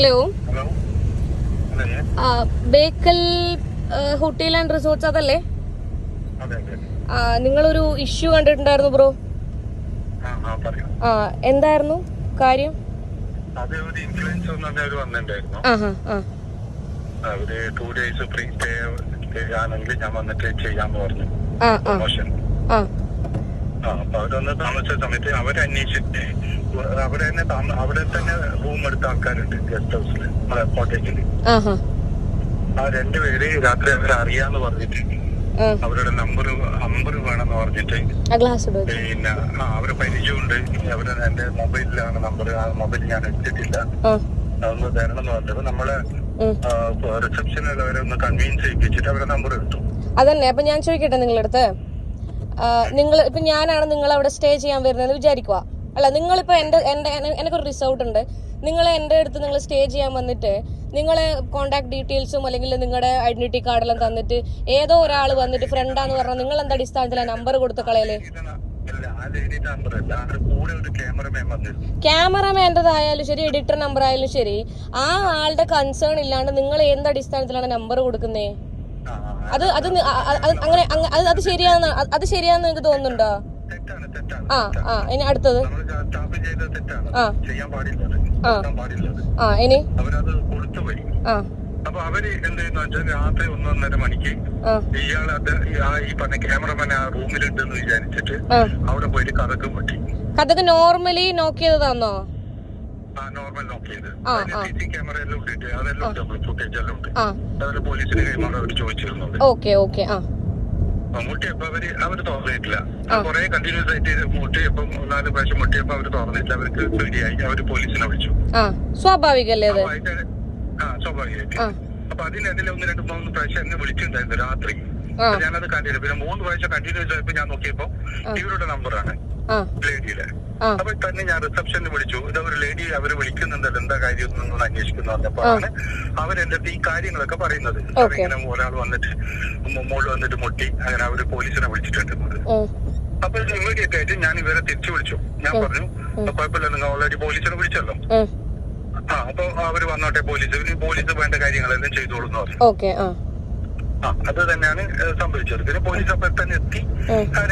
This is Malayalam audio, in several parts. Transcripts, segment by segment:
Hello. Bekal hotel and resorts അതല്ലേ? നിങ്ങളൊരു ഇഷ്യൂ കണ്ടിട്ടുണ്ടായിരുന്നു ബ്രോ. ആ എന്തായിരുന്നു കാര്യം? അവർ ടു ഡേയ്സ് ഫ്രീ സ്റ്റേ ആണെങ്കിൽ ഞാൻ വന്നിട്ട് ചെയ്യാന്ന് പറഞ്ഞു. പ്രൊമോഷൻ അപ്പൊ അവരൊന്ന് താമസിച്ച സമയത്ത് അവരന്വേഷിച്ചിട്ട് അവിടെ തന്നെ അവിടെ തന്നെ റൂം എടുത്ത ആൾക്കാരുണ്ട് ഗസ്റ്റ് ഹൗസിൽ കോട്ടേജിൽ ആ രണ്ടുപേര് രാത്രി അവരെ അറിയാന്ന് പറഞ്ഞിട്ട് അവരുടെ നമ്പർ നമ്പർ വേണമെന്ന് പറഞ്ഞിട്ട് പിന്നെ ആ അവരെ പരിചയമുണ്ട്. അവർ എന്റെ മൊബൈലിലാണ് നമ്പർ ആ മൊബൈൽ ഞാൻ എടുത്തിട്ടില്ല. അതൊന്ന് തരണം എന്ന് പറഞ്ഞപ്പോ നമ്മളെ. റിസപ്ഷനിൽ അവരെ ഒന്ന് കൺവീൻസ് ചെയ്യിപ്പിച്ചിട്ട് അവരെ നമ്പർ എടുത്തു. അതന്നെ അപ്പൊ ഞാൻ ചോദിക്കട്ടെ നിങ്ങളടുത്ത് നിങ്ങൾ ഇപ്പൊ ഞാനാണ് നിങ്ങൾ അവിടെ സ്റ്റേ ചെയ്യാൻ വരുന്നത് വിചാരിക്കുക അല്ല നിങ്ങളിപ്പോ എന്റെ എന്റെ എന- എനിക്കൊരു റിസോർട്ട് ഉണ്ട്. നിങ്ങൾ എന്റെ അടുത്ത് നിങ്ങൾ സ്റ്റേ ചെയ്യാൻ വന്നിട്ട് നിങ്ങളെ കോണ്ടാക്ട് ഡീറ്റെയിൽസും അല്ലെങ്കിൽ നിങ്ങളുടെ ഐഡന്റിറ്റി കാർഡെല്ലാം തന്നിട്ട് ഏതോ ഒരാൾ വന്നിട്ട് ഫ്രണ്ടാന്ന് പറഞ്ഞാൽ നിങ്ങൾ എന്താ അടിസ്ഥാനത്തില കൊടുത്ത കളയൽ ആ നമ്പർ അല്ല അവരുടെ കൂടെ ഒരു ക്യാമറമാൻ വന്നിരുന്നു ക്യാമറമാന്റെതായാലും ശരി എഡിറ്റർ നമ്പർ ആയാലും ശരി ആ ആളുടെ കൺസേൺ ഇല്ലാണ്ട് നിങ്ങൾ എന്ത് അടിസ്ഥാനത്തിലാണ് നമ്പർ കൊടുക്കുന്നേ? അത് അത് അങ്ങനെ അത് ശരിയാന്ന് അത് ശരിയാന്ന് നിങ്ങൾക്ക് തോന്നുന്നുണ്ടോ? ആ ആ ഇനി അടുത്തത്? ആ. ഇനി? ആ. അപ്പൊ അവർ എന്ത് ചെയ്യുന്ന വെച്ചാൽ രാത്രി ഒന്നൊന്നര മണിക്ക് ഇയാൾ ഈ- പറഞ്ഞ ക്യാമറമാൻ ആ റൂമിലുണ്ടെന്ന് വിചാരിച്ചിട്ട് അവിടെ പോയിട്ട് കഥക്കും പറ്റി കഥക്ക് നോർമലി നോക്ക് ചെയ്തതാന്നോ? ആ നോർമൽ നോക്ക് ചെയ്ത്. അതിന് ആ. സി സി ക്യാമറ എല്ലാം ഉണ്ട് അതെല്ലാം ഉണ്ട് ഫുട്ടേജ് എല്ലാം ഉണ്ട്. പോലീസിന് കൈമാറി അവർ ചോദിച്ചിരുന്നുണ്ട്. ഓക്കെ ഓക്കെ ആ. മുട്ടിയപ്പോ അവർ അവർ തുറന്നിട്ടില്ല. കുറെ കണ്ടിന്യൂസ് ആയിട്ട് മുട്ടിയപ്പം നാല് പ്രാവശ്യം മുട്ടിയപ്പോ അവർ തുറന്നിട്ടില്ല. അവർക്ക് പേടിയായി. അവർ പോലീസിനെ വിളിച്ചു. ആ സ്വാഭാവികല്ലേ അപ്പൊ ആ സ്വാഭാവികമായിട്ട്. അപ്പൊ അതിനെതിരെ ഒന്ന് രണ്ട് മൂന്ന് പ്രാവശ്യം എന്നെ വിളിച്ചിട്ടുണ്ടായിരുന്നു രാത്രി. അപ്പൊ ഞാനത് കണ്ടില്ല. പിന്നെ മൂന്ന് പ്രാവശ്യം കണ്ടിന്യൂസ് ആയപ്പോ ഞാൻ നോക്കിയപ്പോ ഇവരുടെ നമ്പറാണ് ലേഡിയുടെ അപ്പൊ തന്നെ ഞാൻ റിസപ്ഷനിൽ വിളിച്ചു. ഇത് ഒരു ലേഡി അവർ വിളിക്കുന്നുണ്ടല്ലോ എന്താ കാര്യം എന്നൊന്ന് അന്വേഷിക്കുന്നു പറഞ്ഞപ്പോഴാണ് അവരെന്റെ അടുത്ത് ഈ കാര്യങ്ങളൊക്കെ പറയുന്നത്. ഇങ്ങനെ ഒരാൾ വന്നിട്ട് മോൾ വന്നിട്ട് മുട്ടി അങ്ങനെ അവർ പോലീസിനെ വിളിച്ചിട്ടുണ്ട് അപ്പൊ ഇമ്മീഡിയറ്റ് ആയിട്ട് ഞാൻ ഇവരെ തിരിച്ചു വിളിച്ചു. ഞാൻ പറഞ്ഞു കുഴപ്പമില്ല നിങ്ങൾ ഓൾറെഡി പോലീസിനെ വിളിച്ചല്ലോ. ആ അപ്പൊ അവർ വന്നോട്ടെ പോലീസ്. പോലീസ് വേണ്ട കാര്യങ്ങളെല്ലാം ചെയ്തോളൂ എന്ന് പറഞ്ഞു. ആ. അത് തന്നെയാണ് സംഭവിച്ചത്. പിന്നെ പോലീസ് അപ്പൊ തന്നെ എത്തി.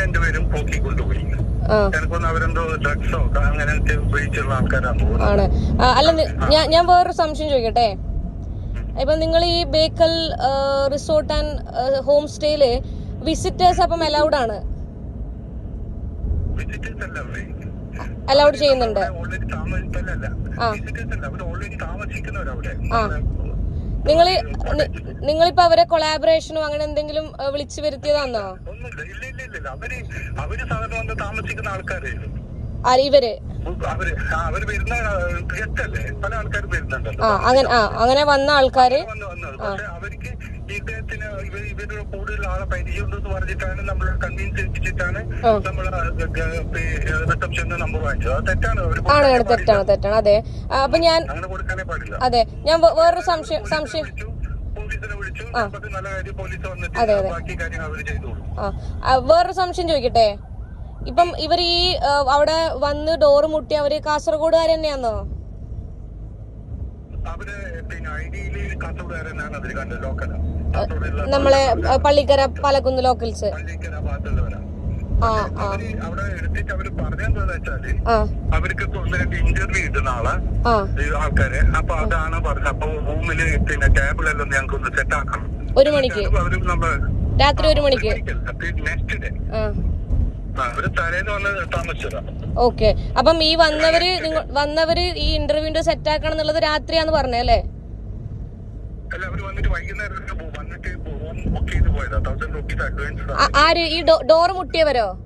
രണ്ടുപേരും പോക്കി കൊണ്ടുപോയി ആ. എനിക്കൊന്ന് അവരെന്തോ ഡ്രഗ്സോ അങ്ങനത്തെ ഉപയോഗിച്ചുള്ള ആൾക്കാരാണ് ആണ്. അല്ല ഞാൻ ഞാൻ വേറൊരു സംശയം ചോദിക്കട്ടെ? ഇപ്പൊ നിങ്ങൾ ഈ ബേക്കൽ റിസോർട്ട് ആൻഡ് ഹോം സ്റ്റേയിൽ വിസിറ്റേഴ്സ് അപ്പം അലൗഡ് ആണ്. അലൗഡ് ചെയ്യുന്നുണ്ട്. ആ. നിങ്ങൾ നിങ്ങളിപ്പോ അവരെ കൊളാബറേഷനോ അങ്ങനെ എന്തെങ്കിലും വിളിച്ചു ഇല്ല. അവർ അവർ താമസിക്കുന്ന ആൾക്കാര് ആ ഇവർ? ആ, അങ്ങനെ ആ അങ്ങനെ വന്ന ആൾക്കാര് അവർക്ക് ഇദ്ദേഹത്തിന് ഇവർ ഇവരുടെ കൂടുതൽ ആളെ പരിചയമുണ്ടെന്ന് പറഞ്ഞിട്ടാണ് നമ്മൾ കൺവിൻസ് ചെയ്യിപ്പിച്ചിട്ടാണ് നമ്മൾ നമ്പർ വാങ്ങിച്ചത്. തെറ്റാണ്. ആണ്? തെറ്റാണ്? തെറ്റാണ്? അതെ. അപ്പൊ ഞാൻ അതെ. ഞാൻ വേറൊരു സംശയം സംശയം അതെ, അതെ. ആ, വേറൊരു സംശയം ചോദിക്കട്ടെ? ഇപ്പം ഇവർ ഈ അവിടെ വന്ന് ഡോറ് മുട്ടി അവർ കാസർഗോഡുകാർ തന്നെയാന്നോ നമ്മളെ പള്ളിക്കര പാലക്കുന്ന് ലോക്കൽസ് ആ ആ. അവിടെ എടുത്തിട്ട് അവർ പറഞ്ഞെന്താന്ന് വെച്ചാൽ അവർക്ക് ഇന്റർവ്യൂ ആളെ ഈ ആൾക്കാരെ. അപ്പൊ അതാണ് പറഞ്ഞത്. അപ്പൊ റൂമിൽ പിന്നെ ടേബിളെല്ലാം ഞങ്ങൾക്ക് ഒന്ന് സെറ്റ് ആക്കണം. ഒരു മണിക്ക്. രാത്രി ഒരു മണിക്ക്. Next day okay. അപ്പം ഈ വന്നവര് വന്നവര് ഈ ഇന്റർവ്യൂന്റെ സെറ്റ് ആക്കണം എന്നുള്ളത് രാത്രിയാന്ന് പറഞ്ഞേ അല്ലേ? അല്ല അവർ വന്നിട്ട് വൈകുന്നേരം പോ- വന്നിട്ട് ബുക്ക് ചെയ്ത് പോയതാ. തൗസൻഡ് റുപ്പീസ് അഡ്വാൻസ് ആ- ആര്? ഈ ഡോർ മുട്ടിയവരോ?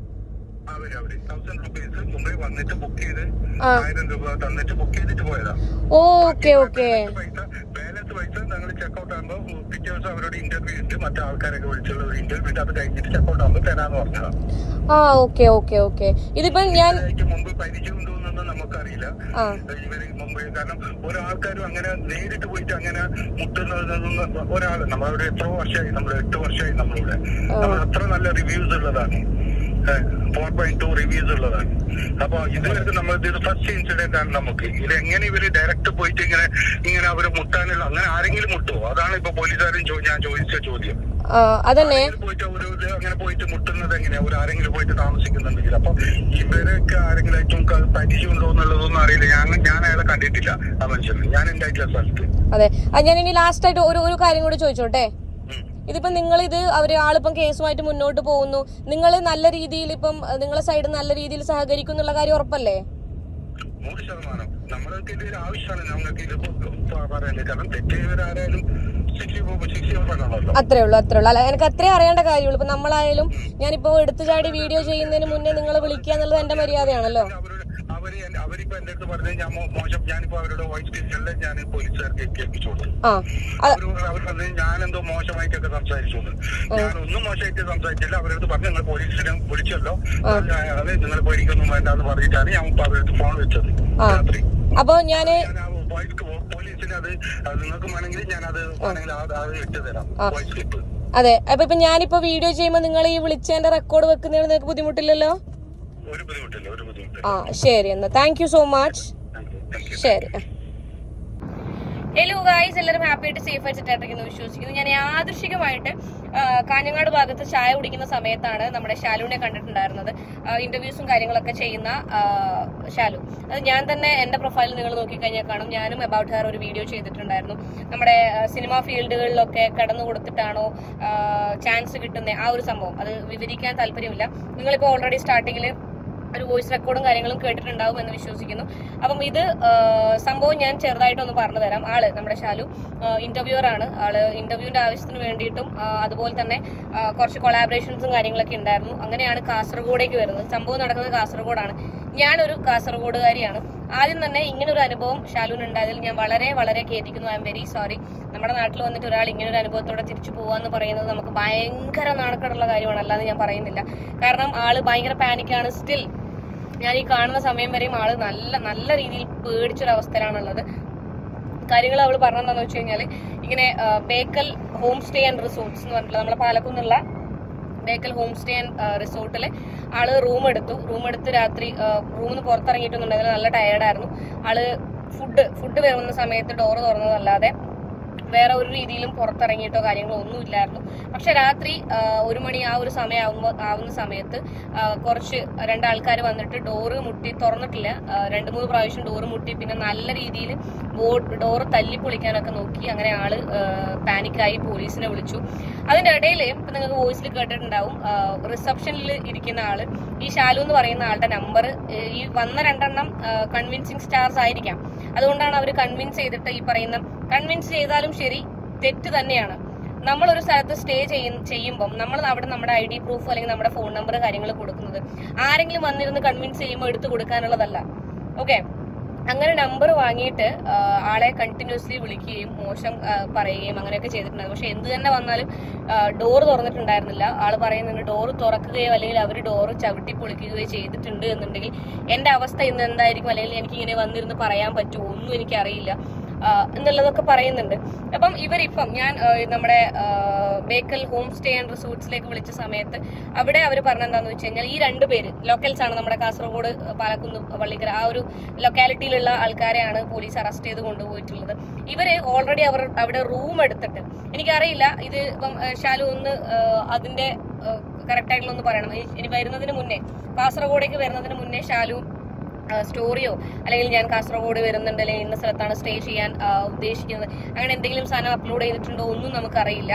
Okay okay. ബാലൻസ് പൈസ ഞങ്ങൾ ചെക്കൗട്ട് ആകുമ്പോൾ പിറ്റേ ദിവസം അവരോട് ഇന്റർവ്യൂ ഉണ്ട്. മറ്റേ ആൾക്കാരൊക്കെ വിളിച്ചുള്ള ഒരു ഇന്റർവ്യൂ ഉണ്ട്. അത് കഴിഞ്ഞിട്ട് ചെക്കൗട്ട് ആകുമ്പോൾ തരാന്ന് പറഞ്ഞതാണ് ആ ഓക്കെ ഓക്കെ ഓക്കെ ഇതിപ്പോ ഞാൻ മുമ്പ് പരിചയം ഉണ്ടോ എന്നൊന്നും നമുക്കറിയില്ല ഇവർ മുമ്പ് കാരണം ഒരാൾക്കാരും അങ്ങനെ നേരിട്ട് പോയിട്ട് അങ്ങനെ മുട്ടുന്നതൊന്നും ഒരാൾ നമ്മളവിടെ എത്ര വർഷമായി നമ്മൾ എട്ട് വർഷമായി നമ്മളിവിടെ. നമ്മൾ അത്ര നല്ല റിവ്യൂസ് ഉള്ളതാണ്. ഫോർ പോയിന്റ് ടു റിവ്യൂസ് ഉള്ളതാണ്. അപ്പൊ ഇതുവരെ നമ്മൾ ഇത് ഫസ്റ്റ് ഇൻസിഡന്റ് ആണ് നമുക്ക്. ഇത് എങ്ങനെ ഇവർ ഡയറക്റ്റ് പോയിട്ട് ഇങ്ങനെ ഇങ്ങനെ അവർ മുട്ടാനുള്ള അങ്ങനെ ആരെങ്കിലും മുട്ടുമോ അതാണ് ഇപ്പൊ പോലീസുകാരും ഞാൻ ചോദിച്ച ചോദ്യം. അതന്നെ. പോയിട്ട് ഒരു അങ്ങനെ പോയിട്ട് മുട്ടുന്നത് എങ്ങനെയാ? ഒരു ആരെങ്കിലും പോയിട്ട് താമസിക്കുന്നുണ്ടെങ്കിൽ. അപ്പൊ ഇവരൊക്കെ ആരെങ്കിലും ഏറ്റവും പരിചയമുണ്ടോ എന്നുള്ളതൊന്നും അറിയില്ല. ഞാൻ ഞാൻ അയാളെ കണ്ടിട്ടില്ല ആ മനുഷ്യന്. ഞാൻ ഉണ്ടായിട്ടില്ല സ്ഥലത്ത്. അതെ. ഞാൻ ഇനി ലാസ്റ്റ് ആയിട്ട് ഒരു ഒരു കാര്യം കൂടി ചോദിച്ചോട്ടെ. ഇതിപ്പോ നിങ്ങളിത് അവർ ആളിപ്പം കേസുമായിട്ട് മുന്നോട്ട് പോകുന്നു. നിങ്ങൾ നല്ല രീതിയിൽ ഇപ്പം നിങ്ങളെ സൈഡ് നല്ല രീതിയിൽ സഹകരിക്കും എന്നുള്ള കാര്യം ഉറപ്പല്ലേ? നൂറ് ശതമാനം. നമ്മൾക്ക് ഇത് ഒരു ആവശ്യമാണ്. ഞങ്ങൾക്ക് ഇത് പ- പറയണ്ടത് കാരണം തെറ്റിയവരാരായാലും ശിക്ഷ ശിക്ഷ അത്രേ ഉള്ളൂ അത്രേ ഉള്ളൂ. അല്ല എനിക്ക് അത്രേ അറിയേണ്ട കാര്യമുള്ളൂ. ഇപ്പൊ നമ്മളായാലും ഞാനിപ്പോ എടുത്തു ചാടി വീഡിയോ ചെയ്യുന്നതിന് മുന്നേ നിങ്ങളെ വിളിക്കുക എന്നുള്ളത് എന്റെ മര്യാദയാണല്ലോ. അവരിപ്പോ എന്റെ അടുത്ത് പറഞ്ഞു ഞാൻ മോശം ഞാനിപ്പോ അവരുടെ വോയിസ് കേൾക്കല്ലേ ഞാൻ പോലീസുകാർക്ക് കേൾപ്പിച്ചു കൊടുത്തു അവർ പറഞ്ഞു ഞാനെന്തോ മോശമായിട്ടൊക്കെ സംസാരിച്ചു ഞാൻ ഒന്നും മോശമായിട്ട് സംസാരിച്ചില്ല. അവരടുത്ത് പറഞ്ഞു നിങ്ങൾ പോലീസിനെ വിളിച്ചല്ലോ. അത് നിങ്ങൾ പേടിക്കൊന്നും വേണ്ട എന്ന് പറഞ്ഞിട്ടാണ് ഞാൻ അവരടുത്ത് ഫോൺ വെച്ചത്. രാത്രി. അപ്പൊ ഞാൻ പോലീസിന് അത് നിങ്ങൾക്ക് വേണമെങ്കിൽ ഞാൻ അത് വേണമെങ്കിൽ അത് ഇട്ട് തരാം. വോയിസ് ക്ലിപ്പ് അതെ. അപ്പൊ ഇപ്പൊ ഞാനിപ്പോ വീഡിയോ ചെയ്യുമ്പോ നിങ്ങൾ ഈ വിളിച്ചതിന്റെ റെക്കോർഡ് വെക്കുന്നതിന് നിങ്ങൾക്ക് ബുദ്ധിമുട്ടില്ലല്ലോ? ആ ശരി എന്നാ. താങ്ക് യു സോ മച്ച് ശരി ഹലോ ഗായ്സ് എല്ലാവരും ഹാപ്പി ആയിട്ട് സേഫ് ആയിട്ട് സെറ്റായിട്ടിരിക്കുന്നു വിശ്വസിക്കുന്നു. ഞാൻ യാദൃശികമായിട്ട് കാഞ്ഞങ്ങാട് ഭാഗത്ത് ചായ കുടിക്കുന്ന സമയത്താണ് നമ്മുടെ ഷാലുവിനെ കണ്ടിട്ടുണ്ടായിരുന്നത്. ഇന്റർവ്യൂസും കാര്യങ്ങളൊക്കെ ചെയ്യുന്ന ശാലു. ഷാലു അത് ഞാൻ തന്നെ എന്റെ പ്രൊഫൈൽ നിങ്ങൾ നോക്കിക്കഴിഞ്ഞാൽ കാണും. ഞാനും അബൌട്ട് ഹെയർ ഒരു വീഡിയോ ചെയ്തിട്ടുണ്ടായിരുന്നു. നമ്മുടെ സിനിമാ ഫീൽഡുകളിലൊക്കെ കടന്നു കൊടുത്തിട്ടാണോ ചാൻസ് കിട്ടുന്ന ആ ഒരു സംഭവം. അത് വിവരിക്കാൻ താല്പര്യമില്ല. നിങ്ങളിപ്പോൾ ഓൾറെഡി സ്റ്റാർട്ടിങ്ങിൽ ഒരു വോയിസ് റെക്കോർഡും കാര്യങ്ങളും കേട്ടിട്ടുണ്ടാവും എന്ന് വിശ്വസിക്കുന്നു. അപ്പം ഇത് സംഭവം ഞാൻ ചെറുതായിട്ടൊന്ന് പറഞ്ഞു തരാം. ആൾ നമ്മുടെ ഷാലു ആണ്. ആൾ ഇന്റർവ്യൂവിന്റെ ആവശ്യത്തിന് വേണ്ടിയിട്ടും അതുപോലെ തന്നെ കുറച്ച് കൊളാബറേഷൻസും കാര്യങ്ങളൊക്കെ ഉണ്ടായിരുന്നു. അങ്ങനെയാണ് കാസർഗോഡേക്ക് വരുന്നത്. സംഭവം നടക്കുന്നത് കാസർഗോഡാണ്. ഞാനൊരു കാസർഗോഡുകാരിയാണ്. ആദ്യം തന്നെ ഇങ്ങനെ ഒരു അനുഭവം ഷാലുവിന് ഉണ്ടായതിൽ ഞാൻ വളരെ വളരെ ഖേദിക്കുന്നു. ഐ എം വെരി സോറി നമ്മുടെ നാട്ടിൽ വന്നിട്ട് ഒരാൾ ഇങ്ങനെ ഒരു അനുഭവത്തോടെ തിരിച്ചു പോവാന്ന് പറയുന്നത് നമുക്ക് ഭയങ്കര നാണക്കേടുള്ള കാര്യമാണ്. അല്ലാതെ ഞാൻ പറയുന്നില്ല. കാരണം ആൾ ഭയങ്കര പാനിക്കാണ് സ്റ്റിൽ ഞാൻ ഈ കാണുന്ന സമയം വരെയും ആൾ നല്ല നല്ല രീതിയിൽ പേടിച്ചൊരു അവസ്ഥയിലാണുള്ളത് കാര്യങ്ങൾ അവൾ പറഞ്ഞതെന്ന് വെച്ച് കഴിഞ്ഞാൽ ഇങ്ങനെ Bekal home stay and resorts എന്ന് പറഞ്ഞിട്ടുള്ള നമ്മളെ പാലക്കുന്നുള്ള ബേക്കൽ ഹോം സ്റ്റേ ആൻഡ് റിസോർട്ടിൽ ആൾ റൂം എടുത്തു. റൂം എടുത്ത് രാത്രി റൂമിൽ നിന്ന് പുറത്തിറങ്ങിയിട്ടുണ്ടെങ്കിൽ നല്ല ടയേർഡായിരുന്നു ആൾ ഫുഡ് ഫുഡ് വരുന്ന സമയത്ത് ഡോറ് തുറന്നതല്ലാതെ വേറെ ഒരു രീതിയിലും പുറത്തിറങ്ങിയിട്ടോ കാര്യങ്ങളോ ഒന്നും ഇല്ലായിരുന്നു പക്ഷെ രാത്രി ഒരു മണി ആ ഒരു സമയമാകുമ്പോൾ ആവുന്ന സമയത്ത് കുറച്ച് രണ്ടാൾക്കാർ വന്നിട്ട് ഡോറ് മുട്ടി തുറന്നിട്ടില്ല. രണ്ട് മൂന്ന് പ്രാവശ്യം ഡോറ് മുട്ടി പിന്നെ നല്ല രീതിയിൽ ഡോറ് തല്ലി പൊളിക്കാനൊക്കെ നോക്കി അങ്ങനെ ആൾ പാനിക്കായി പോലീസിനെ വിളിച്ചു. അതിന്റെ ഇടയിൽ ഇപ്പൊ നിങ്ങൾക്ക് വോയിസിൽ കേട്ടിട്ടുണ്ടാവും റിസപ്ഷനിൽ ഇരിക്കുന്ന ആൾ ഈ ഷാലു എന്ന് പറയുന്ന ആളുടെ നമ്പർ ഈ വന്ന രണ്ടെണ്ണം കൺവിൻസിങ് സ്റ്റാർസ് ആയിരിക്കാം. അതുകൊണ്ടാണ് അവർ കൺവിൻസ് ചെയ്തിട്ട് ഈ പറയുന്ന കൺവിൻസ് ചെയ്താലും ശരി തെറ്റ് തന്നെയാണ്. നമ്മൾ ഒരു സ്ഥലത്ത് സ്റ്റേ ചെയ്യുമ്പം നമ്മൾ അവിടെ നമ്മുടെ ഐ ഡി പ്രൂഫ് അല്ലെങ്കിൽ നമ്മുടെ ഫോൺ നമ്പർ കാര്യങ്ങൾ കൊടുക്കുന്നത് ആരെങ്കിലും വന്നിരുന്ന് കൺവിൻസ് ചെയ്യുമ്പോൾ എടുത്തു കൊടുക്കാനുള്ളതല്ല. ഓക്കെ? അങ്ങനെ നമ്പർ വാങ്ങിയിട്ട് ആളെ കണ്ടിന്യൂസ്ലി വിളിക്കുകയും മോശം പറയുകയും അങ്ങനെയൊക്കെ ചെയ്തിട്ടുണ്ടായിരുന്നു പക്ഷെ എന്ത് തന്നെ വന്നാലും ഡോർ തുറന്നിട്ടുണ്ടായിരുന്നില്ല. ആൾ പറയുന്നുണ്ട് ഡോർ തുറക്കുകയോ അല്ലെങ്കിൽ അവർ ഡോർ ചവിട്ടി പൊളിക്കുകയോ ചെയ്തിട്ടുണ്ട് എന്നുണ്ടെങ്കിൽ എന്റെ അവസ്ഥ ഇന്ന് എന്തായിരിക്കും? അല്ലെങ്കിൽ എനിക്ക് ഇങ്ങനെ വന്നിരുന്ന് പറയാൻ പറ്റുമോ? ഒന്നും എനിക്കറിയില്ല. എന്നുള്ളതൊക്കെ പറയുന്നുണ്ട്. അപ്പം ഇവരിപ്പം ഞാൻ നമ്മുടെ ബേക്കൽ ഹോം സ്റ്റേ ആൻഡ് റിസോർട്ട്സിലേക്ക് വിളിച്ച സമയത്ത് അവിടെ അവർ പറഞ്ഞെന്താന്ന് വെച്ച് കഴിഞ്ഞാൽ ഈ രണ്ട് പേര് ലോക്കൽസ് ആണ് നമ്മുടെ കാസർഗോഡ് പാലക്കുന്ന് വള്ളിക്കര ആ ഒരു ലൊക്കാലിറ്റിയിലുള്ള ആൾക്കാരെയാണ് പോലീസ് അറസ്റ്റ് ചെയ്ത് കൊണ്ടുപോയിട്ടുള്ളത്. ഇവർ ഓൾറെഡി അവർ അവിടെ റൂം എടുത്തിട്ട് എനിക്കറിയില്ല ഇത് ഇപ്പം ഷാലു ഒന്ന് അതിന്റെ കറക്റ്റ് ആയിട്ടുള്ള ഒന്ന് പറയണം. ഇനി- വരുന്നതിന് മുന്നേ കാസർഗോഡേക്ക് വരുന്നതിന് മുന്നേ ഷാലു സ്റ്റോറിയോ അല്ലെങ്കിൽ ഞാൻ കാസർഗോഡ് വരുന്നുണ്ട് അല്ലെങ്കിൽ ഇന്ന സ്ഥലത്താണ് സ്റ്റേ ചെയ്യാൻ ഉദ്ദേശിക്കുന്നത്. അങ്ങനെ എന്തെങ്കിലും സാധനം അപ്ലോഡ് ചെയ്തിട്ടുണ്ടോ ഒന്നും നമുക്കറിയില്ല.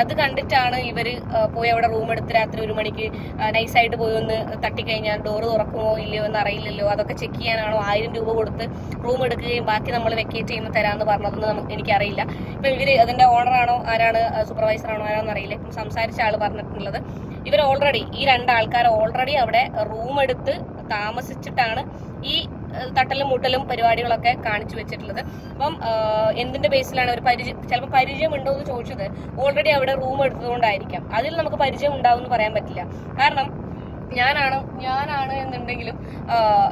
അത് കണ്ടിട്ടാണ് ഇവർ പോയി അവിടെ റൂം എടുത്ത് രാത്രി ഒരു മണിക്ക് നൈസായിട്ട് പോയി ഒന്ന് തട്ടിക്കഴിഞ്ഞാൽ ഡോറ് തുറക്കുമോ ഇല്ലയോ എന്ന് അറിയില്ലല്ലോ. അതൊക്കെ ചെക്ക് ചെയ്യാനാണോ ആയിരം രൂപ കൊടുത്ത് റൂം എടുക്കുകയും ബാക്കി നമ്മൾ വെക്കേറ്റ് ചെയ്യുമ്പോൾ തരാമെന്ന് പറഞ്ഞതൊന്നും നമുക്ക് എനിക്കറിയില്ല. ഇപ്പൊ ഇവർ അതിന്റെ ഓണറാണോ ആരാണ് സൂപ്പർവൈസർ ആണോ ആരാണെന്ന് അറിയില്ല. ഇപ്പം സംസാരിച്ച ആൾ പറഞ്ഞിട്ടുള്ളത്. ഇവർ ഓൾറെഡി ഈ രണ്ട് ആൾക്കാർ ഓൾറെഡി അവിടെ റൂം എടുത്ത് താമസിച്ചിട്ടാണ് ഈ തട്ടലും മുട്ടലും പരിപാടികളൊക്കെ കാണിച്ചു വെച്ചിട്ടുള്ളത്. അപ്പം എന്തിന്റെ ബേസിലാണ് ഒരു പരിചയം? ചിലപ്പോൾ പരിചയം ഉണ്ടോ എന്ന് ചോദിച്ചത് ഓൾറെഡി അവിടെ റൂം എടുത്തതുകൊണ്ടായിരിക്കാം. അതിൽ നമുക്ക് പരിചയം ഉണ്ടാവും എന്ന് പറയാൻ പറ്റില്ല. കാരണം ഞാനാണ് ഞാനാണ് എന്നുണ്ടെങ്കിലും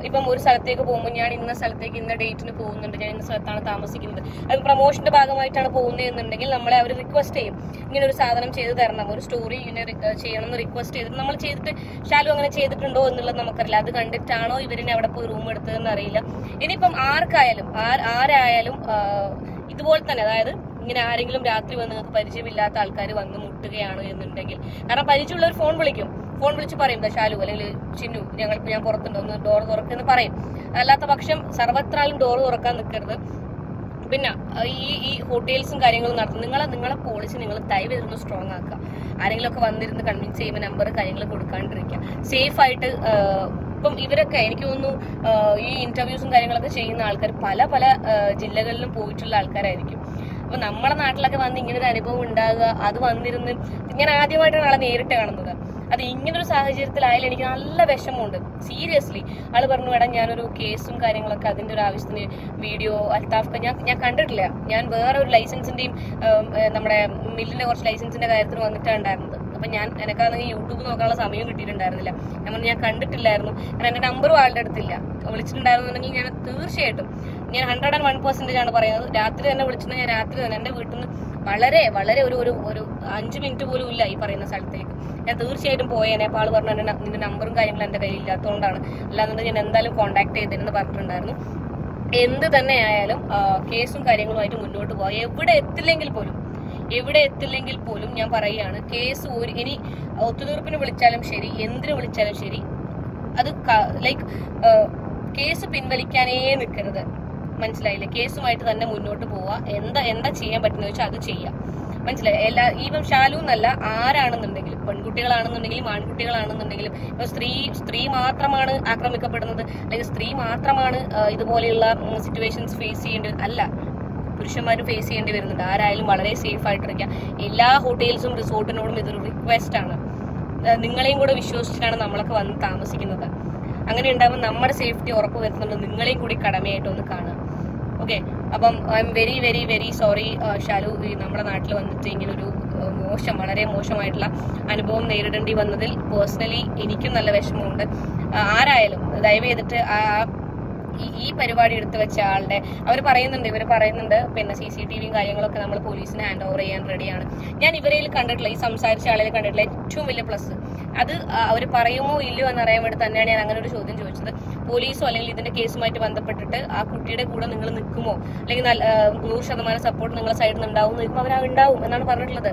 ഇപ്പം ഒരു സ്ഥലത്തേക്ക് പോകുമ്പോൾ ഞാൻ ഇന്ന സ്ഥലത്തേക്ക് ഇന്ന ഡേറ്റിന് പോകുന്നുണ്ട് ഞാൻ ഇന്ന സ്ഥലത്താണ് താമസിക്കുന്നത്. അത് പ്രൊമോഷന്റെ ഭാഗമായിട്ടാണ് പോകുന്നത് എന്നുണ്ടെങ്കിൽ നമ്മളെ അവർ റിക്വസ്റ്റ് ചെയ്യും. ഇങ്ങനെ ഒരു സാധനം ചെയ്തു തരണം ഒരു സ്റ്റോറി ഇങ്ങനെ ചെയ്യണം എന്ന് റിക്വസ്റ്റ് ചെയ്തിട്ട് നമ്മൾ ചെയ്തിട്ട് ഷാലു അങ്ങനെ ചെയ്തിട്ടുണ്ടോ എന്നുള്ളത് നമുക്കറിയില്ല. അത് കണ്ടിട്ടാണോ ഇവരിനെ അവിടെ പോയി റൂം എടുത്തതെന്ന് അറിയില്ല. ഇനിയിപ്പം ആർക്കായാലും ആരായാലും ഇതുപോലെ തന്നെ അതായത് ഇങ്ങനെ ആരെങ്കിലും രാത്രി വന്ന് നിങ്ങൾക്ക് പരിചയമില്ലാത്ത ആൾക്കാർ വന്ന് മുട്ടുകയാണ് എന്നുണ്ടെങ്കിൽ. കാരണം പരിചയമുള്ളവർ ഫോൺ വിളിക്കും. ഫോൺ വിളിച്ച് പറയും ദശാലു അല്ലെങ്കിൽ ചിന്നു ഞങ്ങൾക്ക് ഞാൻ പുറത്തുണ്ട് ഒന്ന് ഡോർ തുറക്കെന്ന് പറയും. അല്ലാത്ത പക്ഷം സർവത്രാലും ഡോർ തുറക്കാൻ നിൽക്കരുത് പിന്നെ ഈ ഈ ഹോട്ടൽസും കാര്യങ്ങളും നടത്തും നിങ്ങളെ നിങ്ങളെ പോളിസി നിങ്ങൾ ദയവ് ചെയ്തൊന്ന് സ്ട്രോങ് ആക്കുക. ആരെങ്കിലും ഒക്കെ വന്നിരുന്ന് കൺവിൻസ് ചെയ്യുമ്പോൾ നമ്പർ കാര്യങ്ങൾ കൊടുക്കാണ്ടിരിക്കുക. സേഫ് ആയിട്ട് ഇപ്പം ഇവരൊക്കെ എനിക്ക് തോന്നുന്നു ഈ ഇന്റർവ്യൂസും കാര്യങ്ങളൊക്കെ ചെയ്യുന്ന ആൾക്കാർ പല പല ജില്ലകളിലും പോയിട്ടുള്ള ആൾക്കാരായിരിക്കും. അപ്പൊ നമ്മുടെ നാട്ടിലൊക്കെ വന്ന് ഇങ്ങനെ ഒരു അനുഭവം ഉണ്ടാകുക അത് വന്നിരുന്ന് ഞാൻ ആദ്യമായിട്ടാണ് ആളെ നേരിട്ട് കാണുന്നത്. അത് ഇങ്ങനൊരു സാഹചര്യത്തിലായാലും എനിക്ക് നല്ല വിഷമമുണ്ട്. സീരിയസ്ലി ആൾ പറഞ്ഞു മേഡം ഞാനൊരു കേസും കാര്യങ്ങളൊക്കെ അതിന്റെ ഒരു ആവശ്യത്തിന് വീഡിയോ അൽത്താഫ് ഞാൻ ഞാൻ കണ്ടിട്ടില്ല. ഞാൻ വേറെ ഒരു ലൈസൻസിന്റെയും നമ്മുടെ മില്ലിന്റെ കുറച്ച് ലൈസൻസിന്റെ കാര്യത്തിൽ വന്നിട്ടാണ് ഉണ്ടായിരുന്നത്. അപ്പൊ ഞാൻ എനിക്കാണെങ്കിൽ യൂട്യൂബ് നോക്കാനുള്ള സമയം കിട്ടിയിട്ടുണ്ടായിരുന്നില്ല. ഞാൻ പറഞ്ഞു ഞാൻ കണ്ടിട്ടില്ലായിരുന്നു. കാരണം എന്റെ നമ്പറും ആളുടെ അടുത്തില്ല. വിളിച്ചിട്ടുണ്ടായിരുന്നുണ്ടെങ്കിൽ ഞാൻ തീർച്ചയായിട്ടും ഞാൻ ഹൺഡ്രഡ് ആൻഡ് വൺ പെർസെന്റേജ് ആണ് പറയുന്നത്. രാത്രി തന്നെ വിളിച്ചിട്ടുണ്ടെങ്കിൽ ഞാൻ രാത്രി തന്നെ എന്റെ വീട്ടിൽ നിന്ന് വളരെ വളരെ ഒരു ഒരു ഒരു അഞ്ച് മിനിറ്റ് പോലും ഇല്ല ഈ പറയുന്ന സ്ഥലത്തേക്ക്. ഞാൻ തീർച്ചയായിട്ടും പോയേനെ അപ്പോൾ ആൾ പറഞ്ഞു "എന്റെ നിന്റെ നമ്പറും കാര്യങ്ങളും എന്റെ കയ്യിൽ ഇല്ലാത്തതുകൊണ്ടാണ് അല്ലാന്നുണ്ടെങ്കിൽ ഞാൻ എന്തായാലും കോൺടാക്ട് ചെയ്തതെന്ന് പറഞ്ഞിട്ടുണ്ടായിരുന്നു. എന്ത് തന്നെ ആയാലും കേസും കാര്യങ്ങളുമായിട്ട് മുന്നോട്ട് പോകാം എവിടെ എത്തില്ലെങ്കിൽ പോലും എവിടെ എത്തില്ലെങ്കിൽ പോലും ഞാൻ പറയുകയാണ് കേസ് ഒരു ഇനി ഒത്തുതീർപ്പിന് വിളിച്ചാലും ശരി എന്തിനു വിളിച്ചാലും ശരി അത് ലൈക്ക് കേസ് പിൻവലിക്കാനേ നിൽക്കരുത് മനസ്സിലായില്ലേ? കേസുമായിട്ട് തന്നെ മുന്നോട്ട് പോവുക എന്താ എന്താ ചെയ്യാൻ പറ്റുന്ന വെച്ചാൽ അത് ചെയ്യാം. മനസ്സിലായി. എല്ലാ ഈവൻ ഷാലു എന്നല്ല ആരാണെന്നുണ്ടെങ്കിലും പെൺകുട്ടികളാണെന്നുണ്ടെങ്കിലും ആൺകുട്ടികളാണെന്നുണ്ടെങ്കിലും ഇപ്പൊ സ്ത്രീ സ്ത്രീ മാത്രമാണ് ആക്രമിക്കപ്പെടുന്നത്. അല്ലെങ്കിൽ സ്ത്രീ മാത്രമാണ് ഇതുപോലെയുള്ള സിറ്റുവേഷൻസ് ഫേസ് ചെയ്യേണ്ടത്. അല്ല പുരുഷന്മാരും ഫേസ് ചെയ്യേണ്ടി വരുന്നുണ്ട്. ആരായാലും വളരെ സേഫ് ആയിട്ടിരിക്കുക എല്ലാ ഹോട്ടൽസും റിസോർട്ടിനോടും ഇതൊരു റിക്വസ്റ്റ് ആണ്. നിങ്ങളെയും കൂടെ വിശ്വസിച്ചിട്ടാണ് നമ്മളൊക്കെ വന്ന് താമസിക്കുന്നത്. അങ്ങനെ ഉണ്ടാകുമ്പോൾ നമ്മുടെ സേഫ്റ്റി ഉറപ്പ് വരുത്തുന്നുണ്ട്. നിങ്ങളെയും കൂടി കടമയായിട്ട് ഒന്ന് കാണുക. ഓക്കെ അപ്പം I am very very very sorry Shalu നമ്മുടെ നാട്ടിൽ വന്നിട്ട് ഇങ്ങനൊരു മോശം വളരെ മോശമായിട്ടുള്ള അനുഭവം നേരിടേണ്ടി വന്നതിൽ പേഴ്സണലി എനിക്കും നല്ല വിഷമമുണ്ട്. ആരായാലും ദയവ് ചെയ്തിട്ട് ആ ഈ ഈ പരിപാടി എടുത്തു വെച്ച ആളുടെ അവർ പറയുന്നുണ്ട് ഇവർ പറയുന്നുണ്ട് പിന്നെ സി സി ടി വിയും കാര്യങ്ങളൊക്കെ നമ്മൾ പോലീസിന് ഹാൻഡ് ഓവർ ചെയ്യാൻ റെഡിയാണ് ഞാൻ ഇവരെ കണ്ടിട്ടില്ല ഈ സംസാരിച്ച ആളിൽ കണ്ടിട്ടില്ല ഏറ്റവും വലിയ പ്ലസ് അത് അവർ പറയുമോ ഇല്ലയോ എന്നറിയാൻ വേണ്ടി തന്നെയാണ് ഞാൻ അങ്ങനെ ഒരു ചോദ്യം ചോദിച്ചത്. പോലീസോ അല്ലെങ്കിൽ ഇതിന്റെ കേസുമായിട്ട് ബന്ധപ്പെട്ടിട്ട് ആ കുട്ടിയുടെ കൂടെ നിങ്ങൾ നിൽക്കുമോ? അല്ലെങ്കിൽ നൂറ് ശതമാനം സപ്പോർട്ട് നിങ്ങളുടെ സൈഡിൽ നിന്ന് ഉണ്ടാവും ചോദിക്കുമ്പോൾ അവർ ഉണ്ടാവും എന്നാണ് പറഞ്ഞിട്ടുള്ളത്.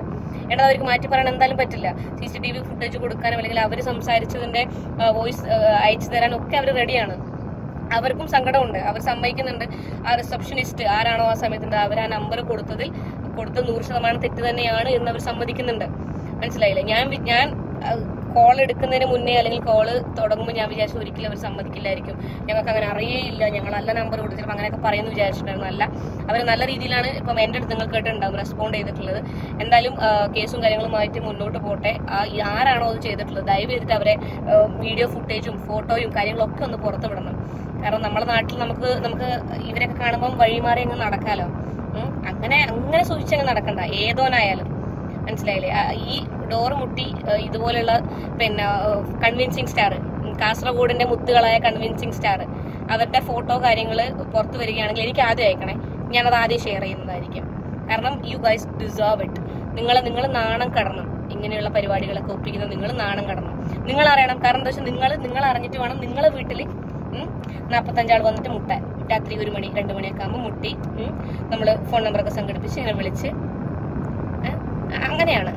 എന്നാൽ അവർക്ക് മാറ്റി പറയാൻ എന്തായാലും പറ്റില്ല. C C T V footage കൊടുക്കാനും അല്ലെങ്കിൽ അവർ സംസാരിച്ചതിന്റെ വോയിസ് അയച്ചു തരാനും ഒക്കെ അവർ റെഡിയാണ് അവർക്കും സങ്കടമുണ്ട്. അവർ സമ്മതിക്കുന്നുണ്ട്. ആ റിസപ്ഷനിസ്റ്റ് ആരാണോ ആ സമയത്തുണ്ട് അവർ ആ നമ്പർ കൊടുത്തതിൽ കൊടുത്ത നൂറ് ശതമാനം തെറ്റ് തന്നെയാണ് എന്ന് അവർ സമ്മതിക്കുന്നുണ്ട്. മനസ്സിലായില്ലേ? ഞാൻ ഞാൻ കോൾ എടുക്കുന്നതിന് മുന്നേ അല്ലെങ്കിൽ കോൾ തുടങ്ങുമ്പോൾ ഞാൻ വിചാരിച്ചു ഒരിക്കലും അവർ സമ്മതിക്കില്ലായിരിക്കും. ഞങ്ങൾക്ക് അങ്ങനെ അറിയേയില്ല. ഞങ്ങൾ നല്ല നമ്പർ കൊടുത്തിട്ട് അങ്ങനെയൊക്കെ പറയുന്നു വിചാരിച്ചിട്ടുണ്ടായിരുന്നു. അല്ല അവർ നല്ല രീതിയിലാണ് ഇപ്പം എന്റെ അടുത്ത് നിങ്ങൾ കേട്ടിട്ടുണ്ടാവും റെസ്പോണ്ട് ചെയ്തിട്ടുള്ളത്. എന്തായാലും കേസും കാര്യങ്ങളും കാര്യങ്ങളുമായിട്ട് മുന്നോട്ട് പോട്ടെ. ആരാണോ അത് ചെയ്തിട്ടുള്ളത് ദയവ് ചെയ്തിട്ട് അവരെ വീഡിയോ ഫുട്ടേജും ഫോട്ടോയും കാര്യങ്ങളൊക്കെ ഒന്ന് പുറത്ത് വിടണം കാരണം നമ്മുടെ നാട്ടിൽ നമുക്ക് നമുക്ക് ഇവരൊക്കെ കാണുമ്പോൾ വഴിമാറി അങ്ങ് നടക്കാലോ. അങ്ങനെ അങ്ങനെ സൂക്ഷിച്ചങ്ങ് നടക്കണ്ട. ഏതോനായാലും. മനസ്സിലായില്ലേ? ഈ ഡോറ് മുട്ടി ഇതുപോലെയുള്ള പിന്നെ കൺവിൻസിങ് സ്റ്റാർ കാസർഗോഡിന്റെ മുത്തുകളായ കൺവിൻസിങ് സ്റ്റാർ അവരുടെ ഫോട്ടോ കാര്യങ്ങൾ പുറത്തു വരികയാണെങ്കിൽ എനിക്ക് ആദ്യം അയക്കണേ. ഞാൻ അത് ആദ്യം ഷെയർ ചെയ്യുന്നതായിരിക്കും. കാരണം യു ഗൈസ് ഡിസേർവ് ഇറ്റ് നിങ്ങൾ നിങ്ങൾ നാണം കടണം. ഇങ്ങനെയുള്ള പരിപാടികളൊക്കെ ഒപ്പിക്കുന്നത് നിങ്ങൾ നാണം കടണം. നിങ്ങൾ അറിയണം കാരണം എന്താ വെച്ചാൽ നിങ്ങൾ നിങ്ങൾ അറിഞ്ഞിട്ട് വേണം നിങ്ങളെ വീട്ടിൽ നാൽപ്പത്തഞ്ചാൾ വന്നിട്ട് മുട്ടാൻ രാത്രി ഒരു മണി രണ്ട് മണിയൊക്കെ ആകുമ്പോൾ മുട്ടി. നമ്മൾ ഫോൺ നമ്പറൊക്കെ സംഘടിപ്പിച്ച് ഇങ്ങനെ വിളിച്ച്. അങ്ങനെയാണ്.